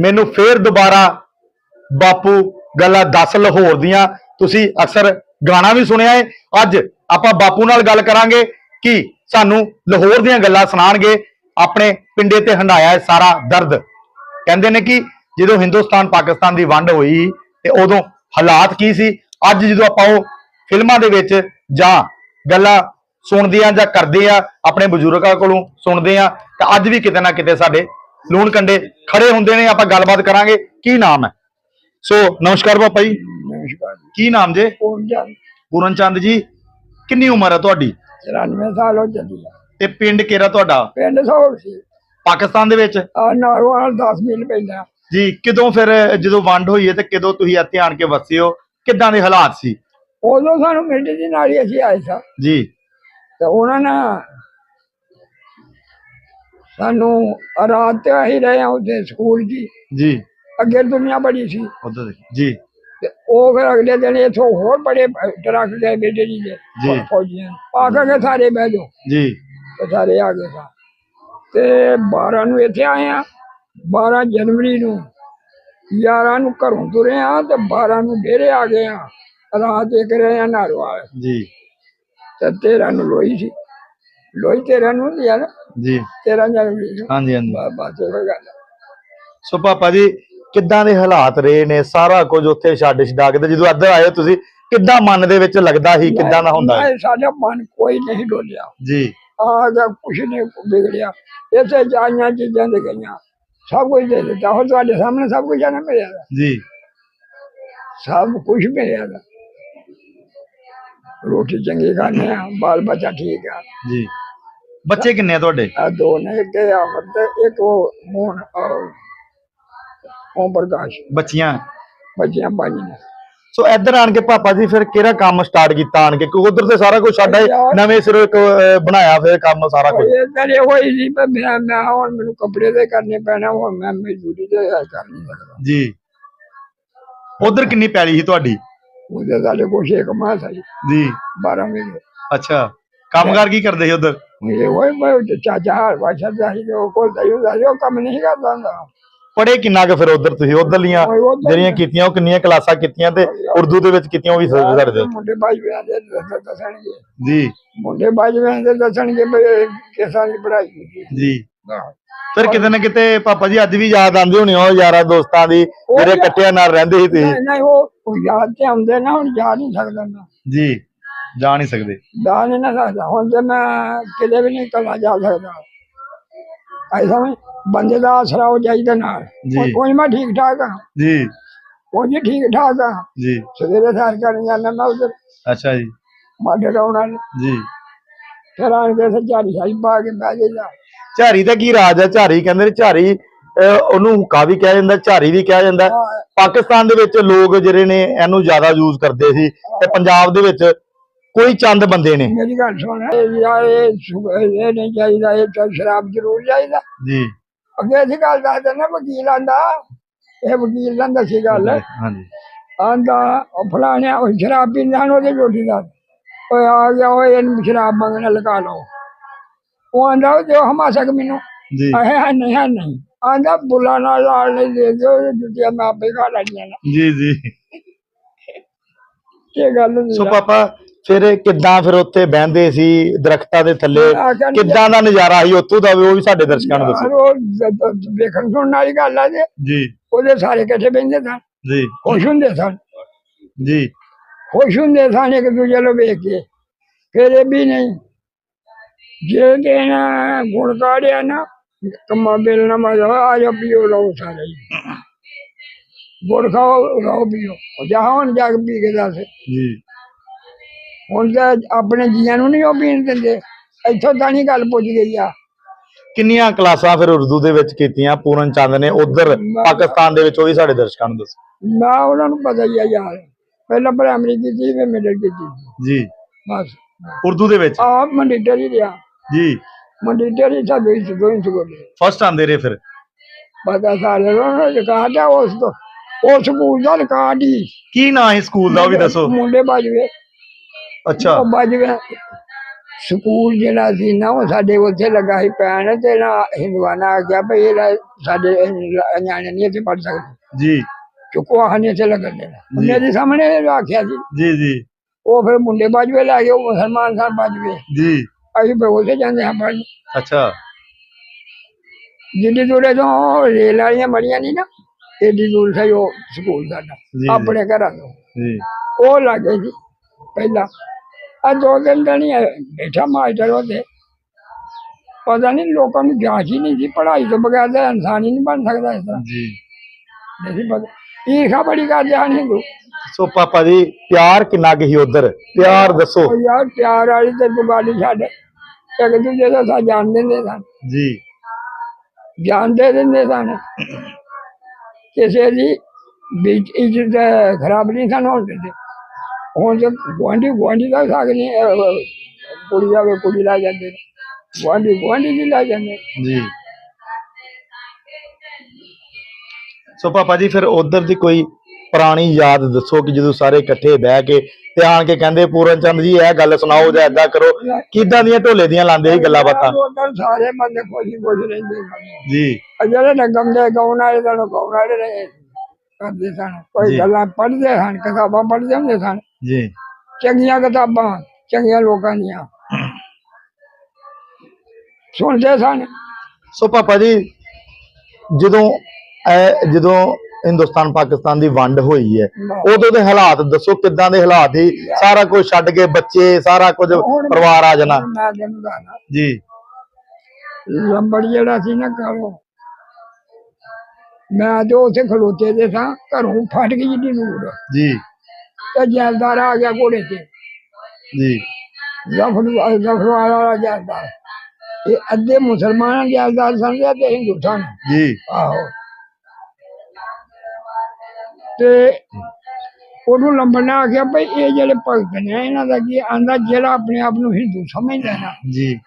ਮੈਨੂੰ ਫੇਰ ਦੁਬਾਰਾ ਬਾਪੂ ਗੱਲਾਂ ਦੱਸ ਲਾਹੌਰ ਦੀਆਂ। ਤੁਸੀਂ ਅਕਸਰ ਗਾਣਾ ਵੀ ਸੁਣਿਆ ਹੈ ਅੱਜ ਆਪਾਂ ਬਾਪੂ ਨਾਲ ਗੱਲ ਕਰਾਂਗੇ ਕਿ ਸਾਨੂੰ ਲਾਹੌਰ ਦੀਆਂ ਗੱਲਾਂ ਸੁਣਾਣਗੇ ਆਪਣੇ ਪਿੰਡੇ ਤੇ ਹੰਡਾਇਆ ਹੈ ਸਾਰਾ ਦਰਦ। ਕਹਿੰਦੇ ਨੇ ਕਿ ਜਦੋਂ ਹਿੰਦੁਸਤਾਨ ਪਾਕਿਸਤਾਨ ਦੀ ਵੰਡ ਹੋਈ ਤੇ ਉਦੋਂ ਹਾਲਾਤ ਕੀ ਸੀ, ਅੱਜ ਜਦੋਂ ਆਪਾਂ ਉਹ ਫਿਲਮਾਂ ਦੇ ਵਿੱਚ ਜਾਂ ਗੱਲਾਂ ਸੁਣਦੇ ਆ ਜਾਂ ਕਰਦੇ ਆ, ਆਪਣੇ ਬਜ਼ੁਰਗਾਂ ਕੋਲੋਂ ਸੁਣਦੇ ਆ, ਤਾਂ ਅੱਜ ਵੀ ਕਿਤੇ ਨਾ ਕਿਤੇ ਸਾਡੇ ਲੂਣ ਕੰਡੇ ਖੜੇ ਹੁੰਦੇ ਨੇ ਆਪਾਂ ਗੱਲਬਾਤ ਕਰਾਂਗੇ ਕੀ ਨਾਮ ਹੈ? ਸੋ ਨਮਸਕਾਰ ਪਾਪਾ ਜੀ। ਨਮਸਕਾਰ ਕੀ ਨਾਮ ਜੇ? ਪੂਰਨ ਚੰਦ ਪੂਰਨ ਚੰਦ ਜੀ ਕਿੰਨੀ ਉਮਰ ਹੈ ਤੁਹਾਡੀ? 94 ਸਾਲ ਹੋ ਚੱਲੀ ਆ ਤੇ ਪਿੰਡ ਕਿਹੜਾ ਤੁਹਾਡਾ? ਪਿੰਡ ਸੌੜ ਸੀ। ਪਾਕਿਸਤਾਨ ਦੇ ਵਿੱਚ? ਆ ਨਾਰਵਾਲ 10 ਮੀਲ ਪੈਂਦਾ। ਜੀ ਕਦੋਂ ਫਿਰ ਜਦੋਂ ਵੰਡ ਹੋਈ ਹੈ ਤੇ ਕਦੋਂ ਤੁਸੀਂ ਇੱਥੇ ਆਣ ਕੇ ਵਸੇ ਹੋ ਕਿੱਦਾਂ ਦੇ ਹਾਲਾਤ ਸੀ? ਉਦੋਂ ਸਾਨੂੰ ਮਿੰਟ ਦੀ ਨਾਲੀ ਅਸੀਂ ਆਏ ਸਾਂ। ਜੀ। ਤੇ ਉਹਨਾਂ ਨੇ ਸਾਨੂੰ ਰਾਤ ਤੇ ਅਸੀਂ ਰਹੇ ਆ ਉੱਥੇ ਸਕੂਲ ਜੀ। ਜੀ। ਅੱਗੇ ਦੁਨੀਆ ਬੜੀ ਸੀ। ਉਧਰ ਜੀ। ਤੇ ਉਹ ਫਿਰ ਅਗਲੇ ਦਿਨ ਇਥੋਂ ਹੋਰ ਬੜੇ ਟਰੱਕ ਗਏ ਬੇਟੇ ਜੀ ਦੇ। ਫੌਜੀਆਂ। ਆ ਕੇ ਸਾਰੇ ਬਹਿ ਜਾਓ। ਜੀ। ਤੇ ਸਾਰੇ ਆ ਗਏ ਸਾਂ। ਤੇ 12 ਨੂੰ ਇੱਥੇ ਆਏ ਆ। 12 ਜਨਵਰੀ ਨੂੰ 11 ਨੂੰ ਘਰੋਂ ਤੁਰੇ ਆ ਤੇ 12 ਨੂੰ ਡੇਰੇ ਆ ਗਏ ਆ। ਰਾਤ ਇੱਕ ਰਹੇ ਆ ਨਾਰਵਾਲ। ਜੀ। ਤੇ 13 ਨੂੰ ਲੋਈ ਸੀ। ਲੋਈ 13 ਨੂੰ ਨਾ। ਜੀ। 13 ਜਨਵਰੀ ਨੂੰ ਹਾਂਜੀ ਹਾਂਜੀ। ਬਾ- ਬਸ ਉਹ ਗੱਲ। ਸੋ ਪਾਪਾ ਜੀ ਕਿੱਦਾਂ ਦੇ ਹਾਲਾਤ ਰਹੇ ਨੇ? ਸਾਰਾ ਕੁਝ ਉੱਥੇ ਛੱਡ ਛਡਾ ਕੇ ਤੇ ਜਦੋਂ ਇੱਧਰ ਆਏ ਹੋ ਤੁਸੀਂ ਕਿੱਦਾਂ ਮਨ ਦੇ ਵਿੱਚ ਲੱਗਦਾ ਸੀ? ਕਿੱਦਾਂ ਦਾ ਹੁੰਦਾ? ਹੈ ਸਾਡਾ ਮਨ ਕੋਈ ਨਹੀਂ ਡੋਲਿਆ। ਜੀ। ਆ ਜਾ ਕੁਛ ਨਹੀਂ ਵਿਗੜਿਆ। ਇੱਥੇ ਜਾਈਆਂ ਚੀਜ਼ਾਂ ਦੇ ਗਈਆਂ। ਸਭ ਕੁਝ ਦੇ ਦਿੱਤਾ। ਹੁਣ ਤੁਹਾਡੇ ਸਾਹਮਣੇ ਸਭ ਕੁਝ ਨਾ ਮਿਲਿਆ। ਜੀ। ਸਭ ਕੁਝ ਮਿਲਿਆ। ਰੋਟੀ ਚੰਗੀ ਖਾਂਦੇ ਆ ਬਾਲ ਬੱਚਾ ਠੀਕ ਆ। ਜੀ। ਬੱਚੇ ਕਿੰਨੇ ਆ ਤੁਹਾਡੇ? ਆ ਦੋ ਨੇ ਇੱਕ ਇਹ ਅਮਰ ਤੇ ਇੱਕ ਉਹ ਮੋਹਨ ਓਮ ਪ੍ਰਕਾਸ਼। ਬੱਚੀਆਂ? ਬੱਚਿਆਂ ਪੰਜ ਨੇ। ਸੋ ਇੱਧਰ ਆਣ ਕੇ ਪਾਪਾ ਜੀ ਫਿਰ ਕਿਹੜਾ ਕੰਮ ਸਟਾਰਟ ਕੀਤਾ ਆਣ ਕੇ? ਕਿਉਂਕਿ ਉਧਰ ਤੇ ਸਾਰਾ ਕੁਝ ਸਾਡਾ ਹੀ ਨਵੇਂ ਸਿਰੋਂ ਇੱਕ ਅਹ, ਬਣਾਇਆ ਫਿਰ ਕੰਮ ਸਾਰਾ ਕੁਝ ਇਹ ਕਰੇ ਹੋਈ ਸੀ ਪਰ ਮੈਂ ਮੈਂ ਹੁਣ ਮੈਨੂੰ ਕੱਪੜੇ ਦੇ ਕਰਨੇ ਪੈਣਾ ਹੁਣ ਮੈਂ ਮਜ਼ਦੂਰੀ ਦੇ ਕਰ ਨਹੀਂ ਸਕਦਾ। ਜੀ। ਉਧਰ ਕਿੰਨੀ ਪੈਲੀ ਸੀ ਤੁਹਾਡੀ? ਉਹਦੇ ਸਾਡੇ ਕੋਲ ਛੇ ਕਮਾ ਸੀ। ਜੀ। 12 ਮਹੀਨੇ। ਅੱਛਾ। ਕੰਮਕਾਰ ਕੀ ਕਰਦੇ ਸੀ ਉਧਰ? ਇਹ ਹੋਏ ਮੈਂ ਉਹ ਚਾਚਾ ਵਾਸ਼ਾ ਦਾ ਹੀ ਉਹ ਕੋਲ ਦਾ ਹੀ ਉਹ ਕੰਮ ਨਹੀਂ ਕਰਦਾ ਹੁੰਦਾ ਪੜ੍ਹੇ ਕਿੰਨਾ ਕੁ ਫਿਰ ਉਧਰ ਤੁਸੀਂ? ਉਧਰਲੀਆਂ ਉਹ ਉੱਧਰ- ਜਿਹੜੀਆਂ ਕੀਤੀਆਂ ਉਹ ਕਿੰਨੀਆਂ ਕਲਾਸਾਂ ਕੀਤੀਆਂ ਤੇ ਉਰਦੂ ਦੇ ਵਿੱਚ ਕੀਤੀਆਂ ਉਹ ਵੀ ਸਕਦੇ ਹੋ ਮੁੰਡੇ ਬਾਜ ਦੇ ਦੱਸਣਗੇ। ਜੀ। ਮੁੰਡੇ ਬਾਜ ਦੇ ਦੱਸਣਗੇ ਵੀ ਕਿਸਾਂ ਦੀ ਪੜ੍ਹਾਈ ਕੀਤੀ। ਜੀ। ਫਿਰ ਕਿਤੇ ਨਾ ਕਿਤੇ ਪਾਪਾ ਜੀ ਅੱਜ ਵੀ ਯਾਦ ਆਉਂਦੀ ਹੋਣੀ ਉਹ ਯਾਰਾਂ ਦੋਸਤਾਂ ਦੀ ਜਿਹੜੇ ਯਾਰ- ਇਕੱਠਿਆਂ ਨਾਲ ਰਹਿੰਦੇ ਸੀ ਤੁਸੀਂ। ਨਹੀਂ ਨਹੀਂ ਉਹ ਉਹ ਯਾਦ ਤੇ ਆਉਂਦੇ ਨਾ ਹੁਣ ਯਾਦ ਨਹੀਂ ਸਕਦਾ ਜੀ। ਜਾ ਨਹੀਂ ਸਕਦੇ। ਯਾਦ ਨਹੀਂ ਨਾ ਸਕਦਾ। ਹੁਣ ਤੇ ਮੈਂ ਕਿਤੇ ਵੀ ਨਹੀਂ ਕੱਲਾ ਜਾ ਸਕਦਾ। ਐਸਾ ਮੈਂ ਬੰਦੇ ਦਾ ਆਸਰਾ ਹੋ ਜਾਈਦਾ ਨਾਲ। ਜੀ। ਕੋਈ ਮੈਂ ਠੀਕ ਠਾਕ ਹਾਂ ਜੀ। ਕੋਈ ਠੀਕ ਠਾਕ ਹਾਂ ਜੀ। ਸਵੇਰੇ ਸਾਰ ਕਰਨ ਜਾਂਦਾ ਮੈਂ ਉਧਰ। ਅੱਛਾ ਜੀ। ਮਾਡੇ ਰੌਣਾ ਜੀ। ਫਿਰ ਆਣ ਕੇ ਸੱਜਾਰੀ ਸਾਈ ਪਾ ਕੇ ਬਹਿ ਜਾਈਦਾ। ਝਾਰੀ ਦਾ ਕੀ ਰਾਜ ਹੈ ਝਾਰੀ ਕਹਿੰਦੇ ਨੇ ਝਾਰੀ ਅਹ, ਉਹਨੂੰ ਹੁੱਕਾ ਵੀ ਕਿਹਾ ਜਾਂਦਾ ਝਾਰੀ ਵੀ ਕਿਹਾ ਜਾਂਦਾ। ਪਾਕਿਸਤਾਨ ਦੇ ਵਿੱਚ ਲੋਕ ਜਿਹੜੇ ਨੇ ਇਹਨੂੰ ਜ਼ਿਆਦਾ ਯੂਜ਼ ਕਰਦੇ ਸੀ। ਤੇ ਪੰਜਾਬ ਦੇ ਵਿੱਚ ਕੋਈ ਚੰਦ ਬੰਦੇ ਨੇ। ਮੇਰੀ ਗੱਲ ਸੁਣ ਇਹ ਯਾਰ ਇਹ ਸੁ- ਇਹ ਨਹੀਂ ਚਾਹੀਦਾ ਇਹ ਤਾਂ ਸ਼ਰਾਬ ਜ਼ਰੂਰ ਚਾਹੀਦਾ। ਜੀ। ਅੱਗੇ ਅਸੀਂ ਗੱਲ ਦੱਸ ਦਿੰਦਾ ਵਕੀਲ ਆਂਦਾ। ਇਹ ਵਕੀਲ ਦਾ ਦੱਸੀ ਗੱਲ। ਹਾਂਜੀ ਆਂਦਾ ਉਹ ਫਲਾਣਿਆ ਉਹ ਸ਼ਰਾਬ ਪੀਂਦਾ ਨੂੰ ਉਹਦੇ ਰੋਟੀ ਦਾ। ਓਏ ਆ ਗਿਆ ਓਏ ਇਹਨੂੰ ਸ਼ਰਾਬ ਮੰਗਣਾ ਲਗਾ ਲਓ। ਉਹ ਆਂਦਾ ਦਿਓ ਹਮਾ ਸਕ ਮੈਨੂੰ। ਜੀ। ਅਹੇ ਹੈ ਨਹੀਂ ਹੈ ਨਹੀਂ। ਆਂਦਾ ਬੁਲਾ ਨਾਲ ਲਾਲ ਨਹੀਂ ਦੇ ਦਿਓ ਇਹ ਜੁੱਤੀਆਂ ਮੈਂ ਆਪੇ ਖਾ ਲੈਣੀਆਂ ਨੇ। ਜੀ ਜੀ। ਕੀ ਗੱਲ ਹੁੰਦੀ ਸੋ? ਪਾਪਾ ਫਿਰ ਕਿੱਦਾਂ ਫਿਰ ਉੱਥੇ ਬਹਿੰਦੇ ਸੀ ਦਰਖਤਾਂ ਦੇ ਥੱਲੇ? ਕਿੱਦਾਂ ਦਾ ਨਜ਼ਾਰਾ ਸੀ ਉੱਥੋਂ ਦਾ? ਵੀ ਉਹ ਵੀ ਸਾਡੇ ਦਰਸ਼ਕਾਂ ਨੂੰ ਦੱਸੋ। ਉਹ ਦ- ਦ- ਵੇਖਣ ਸੁਣਨ ਵਾਲੀ ਗੱਲ ਆ ਜੇ। ਜੀ। ਉਹਦੇ ਸਾਰੇ ਇਕੱਠੇ ਬਹਿੰਦੇ ਸਨ? ਜੀ। ਖੁਸ਼ ਹੁੰਦੇ ਸਨ। ਜੀ। ਖੁਸ਼ ਹੁੰਦੇ ਸਨ ਇੱਕ ਦੂਜੇ ਨੂੰ ਵੇਖ ਕੇ। ਫਿਰ ਇਹ ਵੀ ਨਹੀਂ। ਜੇ ਨਾ ਗੁਣ ਕਾੜਿਆ ਨਾ ਕੰਮਾ ਬਿਲ ਨਾ ਮਜ਼ਾ ਆ ਜਾ ਪੀਓ ਲਓ ਸਾਰੇ। ਗੁੜ ਖਾਓ ਰੋ ਪੀਓ। ਉਹ ਜਾ ਹੁਣ ਜਾ ਕੇ ਪੀ ਕੇ ਦੱਸ। ਜੀ। ਹੁਣ ਤਾਂ ਆਪਣੇ ਜੀਆਂ ਨੂੰ ਨਹੀਂ ਉਹ ਪੀਣ ਦਿੰਦੇ। ਇੱਥੋਂ ਤਾਂ ਨਹੀਂ ਗੱਲ ਪੁੱਜ ਗਈ ਆ। ਕਿੰਨੀਆਂ ਕਲਾਸਾਂ ਫਿਰ ਉਰਦੂ ਦੇ ਵਿੱਚ ਕੀਤੀਆਂ ਪੂਰਨ ਚੰਦ ਨੇ? ਉਧਰ ਪਾਕਿਸਤਾਨ ਦੇ ਵਿੱਚ ਉਹ ਵੀ ਸਾਡੇ ਦਰਸ਼ਕਾਂ ਨੂੰ ਦੱਸੋ। ਨਾ ਉਹਨਾਂ ਨੂੰ ਪਤਾ ਹੀ ਆ ਯਾਰ। ਪਹਿਲਾਂ ਪ੍ਰਾਇਮਰੀ ਕੀਤੀ ਫਿਰ ਮਿਡਲ ਕੀਤੀ ਜੀ। ਬਸ। ਉਰਦੂ ਦੇ ਵਿੱਚ? ਆਪ ਮੰਡੀਟਰ ਹੀ ਰਿਹਾ। ਜੀ। ਮੰਡੀਟਰ ਹੀ ਸਾਡੇ ਇਸ ਦੋ ਇੰਚ ਕੋਲੇ ਫਸਟ ਆਂਦੇ ਰਹੇ ਫਿਰ? ਪਤਾ ਸਾਰੇ ਨੂੰ ਰਿਕਾਰਡ ਆ ਉਸ ਤੋਂ ਉਹ ਸਕੂਲ ਦਾ ਰਿਕਾਰਡ ਹੀ। ਕੀ ਨਾਂ ਹੈ ਸਕੂਲ ਦਾ ਉਹ ਵੀ ਦੱਸੋ। ਮੁੰਡੇ ਬਾਜਵੇ। ਅੱਛਾ। ਉਹ ਬਾਜਵੇ ਸਕੂਲ ਜਿਹੜਾ ਸੀ ਨਾ ਉਹ ਸਾਡੇ ਉੱਥੇ ਲੱਗਾ ਸੀ ਪੈਣ ਤੇ ਨਾ ਹਿੰਦਵਾਨਾ ਆ ਗਿਆ ਭਈ ਇਹਦਾ ਸਾਡੇ ਨਿਆਣੇ ਨਹੀਂ ਇੱਥੇ ਪੜ ਸਕਦੇ। ਜੀ। ਚੁੱਕੋ ਆਹ ਨਹੀਂ ਇੱਥੇ ਲੱਗਣ ਦੇਣਾ। ਜੀ। ਮੇਰੇ ਸਾਹਮਣੇ ਆਖਿਆ ਸੀ। ਜੀ ਜੀ। ਉਹ ਫਿਰ ਮੁੰਡੇ ਬਾਜਵੇ ਲੈ ਗਏ ਉਹ ਮੁਸਲਮਾਨ ਸਾਹਿਬ ਬਾਜਵੇ ਜੀ। ਅਸੀਂ ਉੱਥੇ ਜਾਂਦੇ ਹਾਂ ਪੜ੍ਹਨ। ਅੱਛਾ। ਜਿੱਡੀ ਦੂਰੇ ਤੋਂ ਰੇਲ ਵਾਲੀਆਂ ਮੜੀਆਂ ਨਹੀਂ ਨਾ ਏਡੀ ਦੂਰ ਸੀ ਉਹ ਸਕੂਲ ਸਾਡਾ ਜੀ। ਆਪਣੇ ਘਰਾਂ ਤੋਂ। ਜੀ। ਉਹ ਲੱਗੇ ਸੀ ਪਹਿਲਾਂ। ਆ ਦੋ ਦਿਨ ਦਾ ਨਹੀਂ ਬੈਠਾ ਮਾਸਟਰ ਉਹਦੇ। ਪਤਾ ਨਹੀਂ ਲੋਕਾਂ ਨੂੰ ਜਾਂਚ ਹੀ ਨਹੀਂ ਸੀ ਪੜ੍ਹਾਈ ਤੋਂ ਬਗੈਰ ਤਾਂ ਇਨਸਾਨ ਹੀ ਨਹੀਂ ਬਣ ਸਕਦਾ ਇਸ ਤਰ੍ਹਾਂ। ਜੀ। ਨਹੀਂ ਪਤਾ। ਈਰਖਾ ਬੜੀ ਕਰਦੇ ਹਨ ਹਿੰਦੂ ਸੋ ਪਾਪਾ ਜੀ ਪਿਆਰ ਕਿੰਨਾ ਸੀ ਉਧਰ? ਪਿਆਰ ਦੱਸੋ। ਯਾਰ ਪਿਆਰ ਵਾਲੀ ਤੇ ਦੁਗਾਲੀ ਛੱਡ। ਇੱਕ ਦੂਜੇ ਦਾ ਸਾ ਜਾਣ ਦਿੰਦੇ ਸਨ। ਜੀ। ਜਾਣਦੇ ਦਿੰਦੇ ਸਨ। ਕਿਸੇ ਦੀ ਵਿੱਚ ਇੱਜ਼ਤ ਖਰਾਬ ਨਹੀਂ ਸਨ ਹੋਣ ਦਿੰਦੇ। ਹੁਣ ਤੇ ਗੁਆਂਢੀ ਗੁਆਂਢੀ ਦਾ ਸਾਗ ਨਹੀਂ ਅਹ, ਕੁੜੀ ਆਵੇ ਕੁੜੀ ਲਾ ਜਾਂਦੇ ਨੇ। ਗੁਆਂਢੀ ਗੁਆਂਢੀ ਦੀ ਲਾ ਜਾਂਦੇ ਜੀ। ਸੋ ਪਾਪਾ ਜੀ ਫਿਰ ਉਧਰ ਦੀ ਕੋਈ ਪੁਰਾਣੀ ਯਾਦ ਦੱਸੋ ਕਿ ਜਦੋਂ ਸਾਰੇ ਇਕੱਠੇ ਬਹਿ ਕੇ ਤੇ ਆਣ ਕੇ ਕਹਿੰਦੇ ਪੂਰਨ ਚੰਦ ਜੀ ਇਹ ਗੱਲ ਸੁਣਾਓ ਜਾਂ ਏਦਾਂ ਕਰੋ ਕਿੱਦਾਂ ਦੀਆਂ ਢੋਲੇ ਦੀਆਂ ਲਾਉਂਦੇ ਸੀ ਗੱਲਾਂ ਬਾਤਾਂ? ਉਧਰ ਸਾਰੇ ਬੰਦੇ ਖੁਸ਼ੀ ਖੁਸ਼ ਰਹਿੰਦੇ ਸਨ ਜੀ। ਜਿਹੜੇ ਨਗਮ ਦੇ ਗਾਉਣ ਵਾਲੇ ਗਾਉਣ ਵਾਲੇ ਰਹੇ। ਕਰਦੇ ਸਨ। ਜੀ। ਕੋਈ ਗੱਲਾਂ ਪੜ੍ਹਦੇ ਸਨ ਕਿਤਾਬਾਂ ਪੜ੍ਹਦੇ ਹੁੰਦੇ ਸਨ। ਜੀ। ਚੰਗੀਆਂ ਕਿਤਾਬਾਂ ਚੰਗੀਆਂ ਲੋਕਾਂ ਦੀਆਂ। ਸੁਣਦੇ ਸਨ। ਸੋ ਪਾਪਾ ਜੀ ਜਦੋਂ ਇਹ ਜਦੋਂ ਹਿੰਦੁਸਤਾਨ ਪਾਕਿਸਤਾਨ ਦੀ ਵੰਡ ਹੋਈ ਹੈ ਉਦੋਂ ਦੇ ਹਾਲਾਤ ਦੱਸੋ ਕਿੱਦਾਂ ਦੇ ਹਾਲਾਤ ਸੀ? ਸਾਰਾ ਕੁਝ ਛੱਡ ਕੇ ਬੱਚੇ ਸਾਰਾ ਕੁਝ ਪਰਿਵਾਰ ਆ ਜਾਣਾ। ਜੀ। ਲੰਬੜ ਜਿਹੜਾ ਸੀ ਨਾ ਕਾਲੋ ਮੈਂ ਤੇ ਉੱਥੇ ਖਲੋਤੇ ਦੇ ਸਾਂ ਘਰੋਂ ਫਟ ਗਈ ਜਿੱਡੀ ਨੂਰ। ਜੀ। ਤੇ ਜੈਲਦਾਰ ਆ ਗਿਆ ਘੋੜੇ ਤੇ। ਜੀ। ਜ਼ਫਰ ਜ਼ਫਰ ਵਾਲਾ ਜੈਲਦਾਰ। ਇਹ ਅੱਧੇ ਮੁਸਲਮਾਨ ਜੈਲਦਾਰ ਸਨ ਤੇ ਹਿੰਦੂ ਸਨ ਜੀ। ਆਹੋ। ਤੇ ਉਹਨੂੰ ਲੰਬਣਾ ਆਖਿਆ ਭਈ ਇਹ ਜਿਹੜੇ ਭਗਤ ਨੇ ਇਹਨਾਂ ਦਾ ਕੀ ਆਂਦਾ ਜਿਹੜਾ ਆਪਣੇ ਆਪ ਨੂੰ ਹਿੰਦੂ ਸਮਝਦਾ ਨਾ ਜੀ।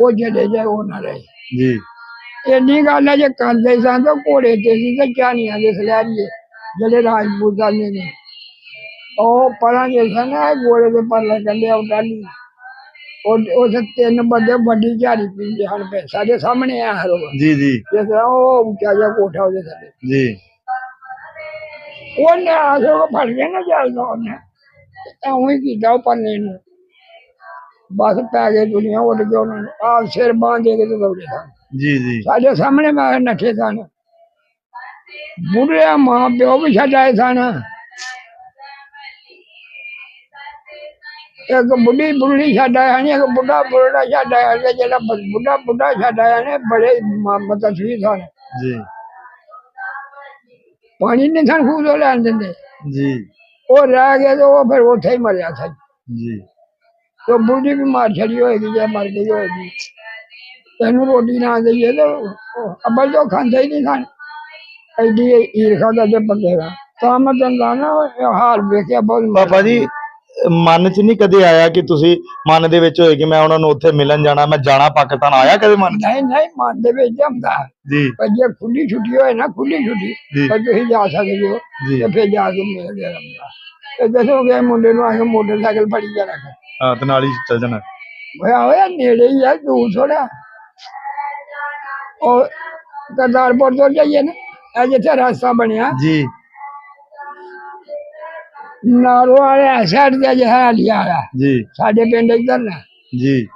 ਉਹ ਜਿਹੜੇ ਜੇ ਉਹ ਨਾ ਰਹੇ। ਜੀ। ਇੰਨੀ ਗੱਲ ਹੈ ਜੇ ਕਰਦੇ ਸਨ ਤਾਂ ਘੋੜੇ ਤੇ ਸੀ ਤੇ ਚਾਨੀਆਂ ਦੇ ਸਲੈਰੀਏ ਜਿਹੜੇ ਰਾਜਪੂਤਾਂ ਨੇ। ਉਹ ਪਰਾਂ ਸਨ ਨਾ ਘੋੜੇ ਦੇ ਪਰਲੇ ਕੰਡੇ ਉਹ ਡਾਲੀ ਉਹ ਉਹ ਤਿੰਨ ਬੰਦੇ ਵੱਡੀ ਝਾੜੀ ਪੀਂਦੇ ਹਨ ਪਏ ਸਾਡੇ ਸਾਹਮਣੇ ਆ ਹਰੋ। ਜੀ ਜੀ। ਜਿਸ ਤਰ੍ਹਾਂ ਉਹ ਉੱਚਾ ਜਿਹਾ ਕੋਠਾ ਉਹਦੇ ਥੱਲੇ। ਜੀ। ਉਹਨੇ ਆਸੇ ਕੋ ਫੜ ਗਿਆ ਨਾ ਜਲਦਾ ਉਹਨੇ। ਐਉਂ ਹੀ ਕੀਤਾ ਉਹ ਪੰਨੇ ਨੂੰ। ਬਸ ਪੈ ਗਏ ਦੁਨੀਆ ਉੱਡ ਕੇ ਉਹਨਾਂ ਨੂੰ। ਆਪ ਸਿਰ ਦੇ ਕੇ ਤੇ ਦੌੜੇ ਸਨ। ਜੀ ਜੀ। ਸਾਡੇ ਸਾਹਮਣੇ ਮੈਂ ਨੱਠੇ ਸਨ। ਬੁੱਢਿਆ ਮਾਂ ਪਿਓ ਵੀ ਛੱਡ ਆਏ ਸਨ। ਇੱਕ ਬੁੱਢੀ ਬੁੱਢੀ ਛੱਡ ਆਇਆ ਨੇ ਇੱਕ ਬੁੱਢਾ ਬੁੱਢਾ ਛੱਡ ਆਇਆ ਨੇ ਜਿਹੜਾ ਬੁੱਢਾ ਬੁੱਢਾ ਛੱਡ ਆਇਆ ਨੇ ਬੜੇ ਮਤਸਵੀ ਸਨ ਜੀ। ਪਾਣੀ ਨਹੀਂ ਸਨ ਖੂਹ ਤੋਂ ਲੈਣ ਦਿੰਦੇ। ਜੀ। ਉਹ ਰਹਿ ਗਿਆ ਤੇ ਉਹ ਫਿਰ ਉੱਥੇ ਹੀ ਮਰਿਆ ਸੀ। ਜੀ। ਤੇ ਬੁੱਢੀ ਵੀ ਮਾਰ ਛੜੀ ਹੋਏਗੀ ਜਾਂ ਮਰ ਗਈ ਹੋਏਗੀ। ਤੈਨੂੰ ਰੋਟੀ ਨਾ ਦੇਈਏ ਤੇ ਅੱਬਲ ਤੋਂ ਖਾਂਦੇ ਹੀ ਨਹੀਂ ਖਾਣ ਐਡੀ ਈਰਖਾ ਦਾ ਜੇ ਬੰਦੇ ਦਾ। ਤਾਂ ਮੈਂ ਦੰਦਾ ਨਾ ਹਾਲ ਵੇਖਿਆ ਬਹੁਤ। ਪਾਪਾ ਜੀ ਮਨ 'ਚ ਨਹੀਂ ਕਦੇ ਆਇਆ ਕਿ ਤੁਸੀਂ ਮਨ ਦੇ ਵਿੱਚ ਹੋਏ ਕਿ ਮੈਂ ਉਹਨਾਂ ਨੂੰ ਉੱਥੇ ਮਿਲਣ ਜਾਣਾ ਮੈਂ ਜਾਣਾ ਪਾਕਿਸਤਾਨ ਆਇਆ ਕਦੇ ਮਨ 'ਚ? ਨਹੀਂ ਨਹੀਂ ਮਨ ਦੇ ਵਿੱਚ ਹੁੰਦਾ। ਜੀ। ਪਰ ਜੇ ਖੁੱਲੀ ਛੁੱਟੀ ਹੋਏ ਨਾ ਖੁੱਲੀ ਛੁੱਟੀ ਜੀ। ਪਰ ਤੁਸੀਂ ਜਾ ਸਕਦੇ ਹੋ ਜੀ। ਤੇ ਫਿਰ ਜਾ ਕੇ ਮਿਲ ਗਿਆ ਰੰਦਾ ਤੇ ਦੱਸੋਗੇ ਮੁੰਡੇ ਨੂੰ ਆ ਕੇ ਮੋਟਰਸਾਈਕਲ ਫੜੀ ਜਾਣਾ ਹਾਂ ਤੇ ਨਾਲ ਹੀ ਚੱਲ ਜਾਣਾ। ਹੋਇਆ ਹੋਇਆ ਨੇੜੇ ਹੀ ਆ ਦੂਰ ਥੋੜਾ ਉਹ ਕਰਤਾਰਪੁਰ ਤੋਂ ਜਾਈਏ ਨਾ ਇਹ ਜਿੱਥੇ ਰਸਤਾ ਬਣਿਆ ਜੀ। ਨਾਰੋ ਵਾਲੇ ਸਾਈਡ ਤੇ ਜਿਹੜਾ ਲਿਆ ਆ ਜੀ। ਸਾਡੇ ਪਿੰਡ ਇੱਧਰ ਨਾ। ਜੀ।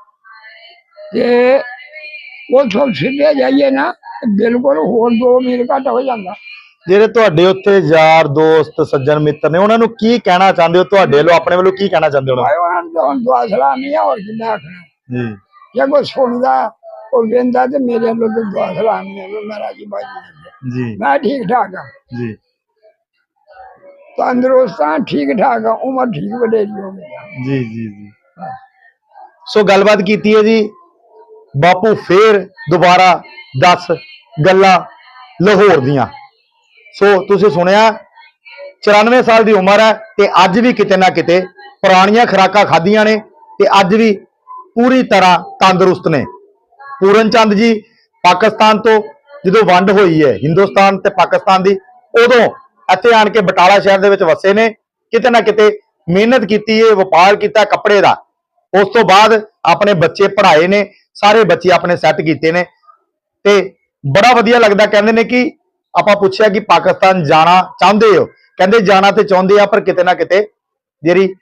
ਤੇ ਉਹ ਤੋਂ ਸਿੱਧੇ ਜਾਈਏ ਨਾ ਤੇ ਬਿਲਕੁਲ ਹੋਰ 2 ਮੀਲ ਘੱਟ ਹੋ ਜਾਂਦਾ। ਜਿਹੜੇ ਤੁਹਾਡੇ ਉੱਥੇ ਯਾਰ ਦੋਸਤ ਸੱਜਣ ਮਿੱਤਰ ਨੇ ਉਹਨਾਂ ਨੂੰ ਕੀ ਕਹਿਣਾ ਚਾਹੁੰਦੇ ਹੋ? ਤੁਹਾਡੇ ਵੱਲੋਂ ਆਪਣੇ ਵੱਲੋਂ ਕੀ ਕਹਿਣਾ ਚਾਹੁੰਦੇ ਹੋ? ਉਹਨਾਂ ਆਇਓ ਹਾਂ ਤਾਂ ਹੁਣ ਦੁਆ ਸਲਾਮੀ ਆ ਹੋਰ ਕਿੰਨਾ ਆਖਣਾ। ਨੂੰ? ਜੀ। ਜੇ ਕੋਈ ਸੁਣਦਾ ਉਹ ਵੇਂਦਾ ਤੇ ਮੇਰੇ ਵੱਲੋਂ ਦੁਆ ਸਲਾਮੀ ਆ ਮੇਰਾ ਜੀ ਬਾਜੀ ਜੀ। ਮੈਂ ਠੀਕ ਠਾਕ ਆ। ਜੀ। ਤੰਦਰੁਸਤ ਠੀਕ ਠਾਕ ਆ, ਉਮਰ ਠੀਕ ਵਡੇਰੀ ਹੋ ਗਈ ਜੀ ਜੀ ਜੀ। ਸੋ ਗੱਲਬਾਤ ਕੀਤੀ ਹੈ ਜੀ। ਬਾਪੂ ਫੇਰ ਦੁਬਾਰਾ 10 ਗੱਲਾਂ ਲਾਹੌਰ ਦੀਆਂ। ਸੋ ਤੁਸੀਂ ਸੁਣਿਆ 94 ਸਾਲ ਦੀ ਉਮਰ ਹੈ ਤੇ ਅੱਜ ਵੀ ਕਿਤੇ ਨਾ ਕਿਤੇ ਪੁਰਾਣੀਆਂ ਖੁਰਾਕਾਂ ਖਾਧੀਆਂ ਨੇ ਤੇ ਅੱਜ ਵੀ ਪੂਰੀ ਤਰ੍ਹਾਂ ਤੰਦਰੁਸਤ ਨੇ। ਪੂਰਨ ਚੰਦ ਜੀ, ਪਾਕਿਸਤਾਨ ਤੋਂ ਜਦੋਂ ਵੰਡ ਹੋਈ ਹੈ, ਹਿੰਦੁਸਤਾਨ ਤੇ ਪਾਕਿਸਤਾਨ ਦੀ, ਉਦੋਂ ਇੱਥੇ ਆਣ ਕੇ ਬਟਾਲਾ ਸ਼ਹਿਰ ਦੇ ਵਿੱਚ ਵਸੇ ਨੇ ਕਿਤੇ ਨਾ ਕਿਤੇ ਮਿਹਨਤ ਕੀਤੀ ਹੈ ਵਪਾਰ ਕੀਤਾ ਕੱਪੜੇ ਦਾ। ਉਸ ਤੋਂ ਬਾਅਦ ਆਪਣੇ ਬੱਚੇ ਪੜ੍ਹਾਏ ਨੇ ਸਾਰੇ ਬੱਚੇ ਆਪਣੇ ਸੈੱਟ ਕੀਤੇ ਨੇ। ਤੇ ਬੜਾ ਵਧੀਆ ਲੱਗਦਾ ਕਹਿੰਦੇ ਨੇ ਕਿ ਆਪਾਂ ਪੁੱਛਿਆ ਕਿ ਪਾਕਿਸਤਾਨ ਜਾਣਾ ਚਾਹੁੰਦੇ ਹੋ? ਕਹਿੰਦੇ ਜਾਣਾ ਤੇ ਚਾਹੁੰਦੇ ਆ ਪਰ ਕਿਤੇ ਨਾ ਕਿਤੇ ਜਿਹੜੀ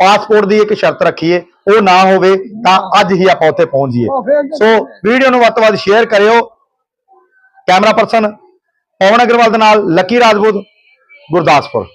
ਪਾਸਪੋਰਟ ਦੀ ਇੱਕ ਸ਼ਰਤ ਰੱਖੀਏ ਉਹ ਨਾ ਹੋਵੇ ਤਾਂ ਅੱਜ ਹੀ ਆਪਾਂ ਉੱਥੇ ਪਹੁੰਚ ਜਾਈਏ। ਸੋ ਵੀਡੀਓ ਨੂੰ ਵੱਧ ਤੋਂ ਵੱਧ ਸ਼ੇਅਰ ਕਰਿਓ। ਕੈਮਰਾ ਪਰਸਨ ਪਵਨ ਅਗਰਵਾਲ ਦੇ ਨਾਲ ਲੱਕੀ ਰਾਜਪੂਤ। ਗੁਰਦਾਸਪੁਰ।